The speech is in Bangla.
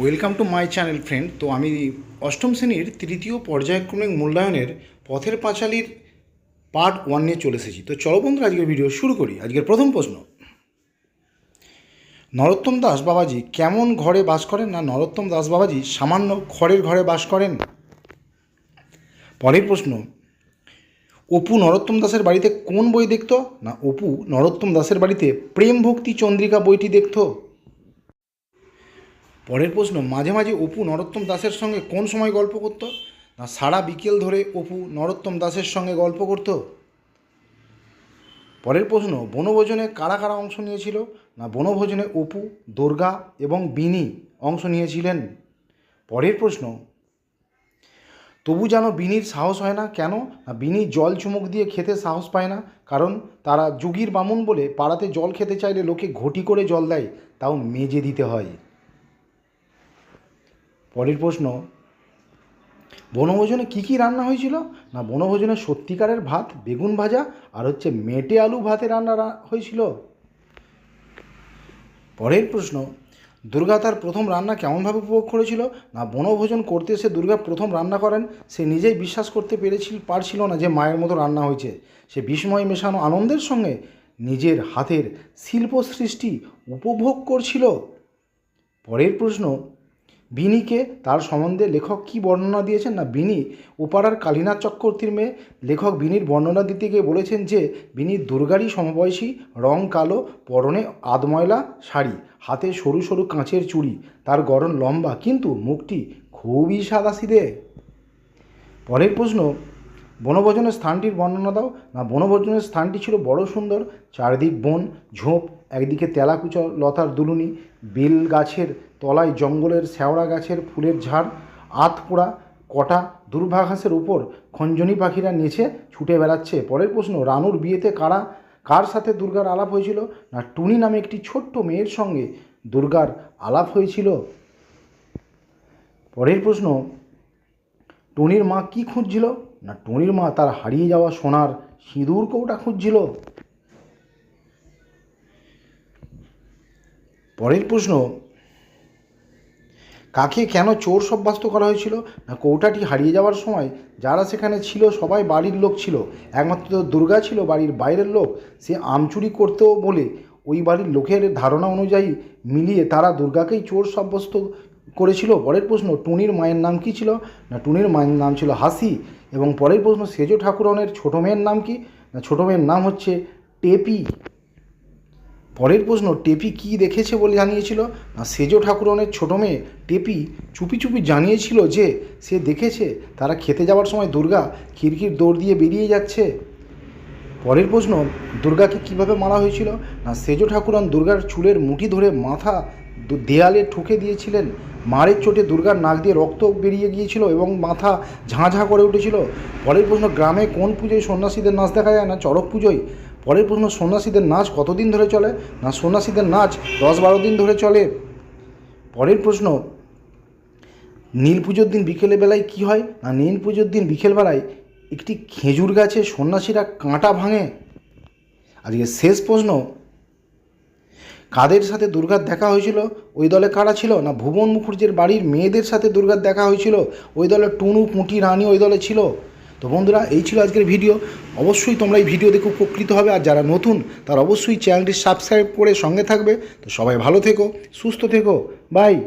Welcome to my channel friend. তো আমি অষ্টম শ্রেণির তৃতীয় পর্যায়ক্রমিক মূল্যায়নের পথের পাঁচালীর পার্ট ওয়ান নিয়ে চলে এসেছি। তো চলো বন্ধুরা, আজকের ভিডিও শুরু করি। আজকের প্রথম প্রশ্ন, নরোত্তম দাস বাবাজি কেমন ঘরে বাস করেন না নরোত্তম দাস বাবাজি সামান্য খড়ের ঘরে বাস করেন? পরের প্রশ্ন, অপু নরোত্তম দাসের বাড়িতে কোন বই দেখতো না অপু নরোত্তম দাসের বাড়িতে প্রেম ভক্তি চন্দ্রিকা বইটি দেখতো? পরের প্রশ্ন, মাঝে মাঝে অপু নরোত্তম দাসের সঙ্গে কোন সময় গল্প করত? না, সারা বিকেল ধরে অপু নরোত্তম দাসের সঙ্গে গল্প করত? পরের প্রশ্ন, বনভোজনে কারা কারা অংশ নিয়েছিল? না, বনভোজনে অপু, দুর্গা এবং বিনি অংশ নিয়েছিলেন? পরের প্রশ্ন, তবু যেন বিনির সাহস হয় না, কেন? না, বিনি জল চুমুক দিয়ে খেতে সাহস পায় না, কারণ তারা যুগীর বামুন বলে পাড়াতে জল খেতে চাইলে লোকে ঘটি করে জল দেয়, তাও মেজে দিতে হয়। পরের প্রশ্ন, বনভোজনে কী কী রান্না হয়েছিল? না, বনভোজনে সত্যিকারের ভাত, বেগুন ভাজা, আর হচ্ছে মেটে আলু ভাতে রান্না হয়েছিল? পরের প্রশ্ন, দুর্গা তার প্রথম রান্না কেমনভাবে উপভোগ করেছিল? না, বনভোজন করতে এসে দুর্গা প্রথম রান্না করেন? সে নিজেই বিশ্বাস করতে পেরেছিল, পারছিল না যে মায়ের মতো রান্না হয়েছে। সে বিস্ময় মেশানো আনন্দের সঙ্গে নিজের হাতের শিল্প সৃষ্টি উপভোগ করছিল? পরের প্রশ্ন বিনিকে তার সম্বন্ধে লেখক কি বর্ণনা দিয়েছেন না বিনি? ওপাড়ার কালীনাথ চক্রবর্তীর মেয়ে লেখক বিনির বর্ণনা দিতে গিয়ে বলেছেন যে, বিনি দুর্গারই সমবয়সী, রং কালো, পরনে আদময়লা শাড়ি, হাতে সরু সরু কাঁচের চুড়ি, তার গরম লম্বা, কিন্তু মুখটি খুবই সাদাসিদে পরের প্রশ্ন বনভোজনের স্থানটির বর্ণনা দাও। না, বনভোজনের স্থানটি ছিল বড় সুন্দর, চারদিক বন, ঝোপ, একদিকে তেলাকুচা লতার দুলুনি, বেল গাছের তলায় জঙ্গলের শ্যাওড়া গাছের ফুলের ঝাড়, আতপোড়া, কটা দুর্ভাঘাসের উপর খঞ্জনি পাখিরা নেচে ছুটে বেড়াচ্ছে। পরের প্রশ্ন, রানুর বিয়েতে কারা, কার সাথে দুর্গার আলাপ হয়েছিল? না, টুনি নামে একটি ছোট্ট মেয়ের সঙ্গে দুর্গার আলাপ হয়েছিল? পরের প্রশ্ন, টুনির মা কি খুঁজছিল? না টুনির মা তার হারিয়ে যাওয়া সোনার সিঁদুর কৌটা খুঁজছিল? পরের প্রশ্ন, কাকে কেন চোর সাব্যস্ত করা হয়েছিল? না কৌটাটি হারিয়ে যাওয়ার সময় যারা সেখানে ছিল সবাই বাড়ির লোক ছিল, একমাত্র দুর্গা ছিল বাড়ির বাইরের লোক। সে আমচুরি করতেও বলে, ওই বাড়ির লোকের ধারণা অনুযায়ী মিলিয়ে তারা দুর্গাকেই চোর সাব্যস্ত করেছিল। পরের প্রশ্ন, টুনির মায়ের নাম কি ছিল? না, টুনির মায়ের নাম ছিল হাসি। এবং পরের প্রশ্ন, সেজ ঠাকুরনের ছোটো মেয়ের নাম কি? না, ছোটো মেয়ের নাম হচ্ছে টেপি। পরের প্রশ্ন, টেপি কি দেখেছে বলে জানিয়েছিল? না, সেজ ঠাকুরনের ছোটো মেয়ে টেপি চুপি চুপি জানিয়েছিল যে সে দেখেছে তারা খেতে যাওয়ার সময় দুর্গা খিড়কির দৌড় দিয়ে বেরিয়ে যাচ্ছে। পরের প্রশ্ন, দুর্গাকে কীভাবে মারা হয়েছিল? না, সেজ ঠাকুরন দুর্গার চুলের মুঠি ধরে মাথা দেয়ালে ঠুকে দিয়েছিলেন। মারের চোটে দুর্গার নাক দিয়ে রক্ত বেরিয়ে গিয়েছিল এবং মাথা ঝাঁ ঝাঁ করে উঠেছিল। পরের প্রশ্ন, গ্রামে কোন পুজোয় সন্ন্যাসীদের নাচ দেখা যায় না? চড়ক পুজোয়। পরের প্রশ্ন, সন্ন্যাসীদের নাচ কতদিন ধরে চলে? না, সন্ন্যাসীদের নাচ দশ বারো দিন ধরে চলে। পরের প্রশ্ন, নীল পুজোর দিন বিকেলে বেলায় কী হয়? না, নীল পুজোর দিন বিকেলবেলায় একটি খেজুর গাছে সন্ন্যাসীরা কাঁটা ভাঙে? আজকে শেষ প্রশ্ন কাদের সাথে দুর্গার দেখা হয়েছিল? ওই দলে কারা ছিল? না ভুবন মুখুর্জির বাড়ির মেয়েদের সাথে দুর্গার দেখা হয়েছিল? ওই দলে টুনু, পুঁটি, রানি ওই দলে ছিল? তো বন্ধুরা, এই ছিল আজকের ভিডিও। অবশ্যই তোমরা এই ভিডিও দেখে উপকৃত হবে। আর যারা নতুন, তারা অবশ্যই চ্যানেলটি সাবস্ক্রাইব করে সঙ্গে থাকবে। তো সবাই ভালো থেকো, সুস্থ থেকো। বাই।